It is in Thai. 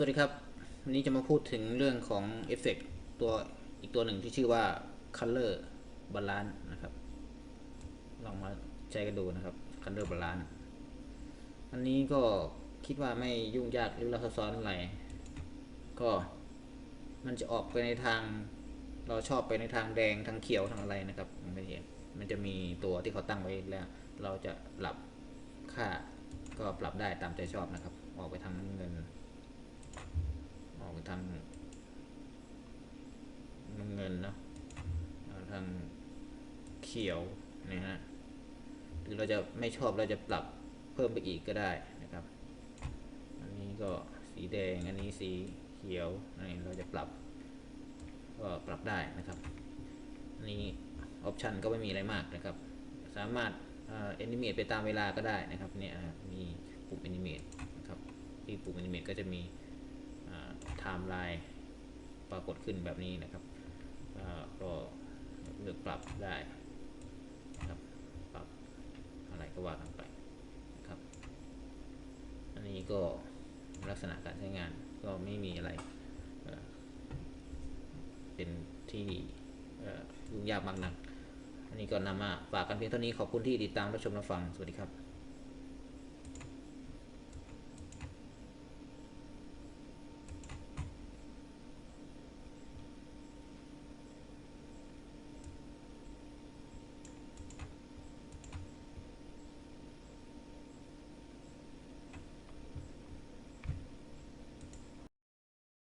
วัสดีครับ วันนี้จะมาพูดถึงเรื่องของเอฟเฟกต์ตัวอีกตัวหนึ่งที่ชื่อว่า Color Balance นะครับ ลองมาใช้กันดูนะครับ Color Balance อันนี้ก็คิดว่าไม่ยุ่งยากหรือซับซ้อนอะไร ก็มันจะออกไปในทาง เราชอบไปในทางแดงทางเขียวทางอะไรนะครับมันไม่เห็นมันจะมีตัวที่เขาตั้งไว้แล้ว เราจะปรับค่าก็ปรับได้ตามใจชอบนะครับ ออกไปทางน้ำเงิน ออกไปทางน้ำเงินเนาะเอาทางเขียวนะฮะหรือเราจะไม่ชอบเราจะปรับเพิ่มไปอีกก็ได้นะครับ อันนี้ก็สีแดงอันนี้สีเขียวอันนี้เราจะปรับก็ปรับได้นะครับอันนี้ออปชันก็ไม่มีอะไรมากนะครับ สามารถเอนิเมตไปตามเวลาก็ได้นะครับเนี่ยมีปุ่มแอนิเมตนะครับที่ปุ่มแอนิเมตก็จะมี ม์ไลน์ปรากฏขึ้นแบบนี้นะครับก็เลือกปรับได้นะครับปรับอะไรก็ว่ากันไปนะครับอันนี้ก็ลักษณะการใช้งานก็ไม่มีอะไรเเป็นที่ยุ่งยากมากนักอันนี้ก็นำมาฝากกันเพียงเท่านี้ขอบคุณที่ติดตามรับชมรับฟัง สวัสดีครับ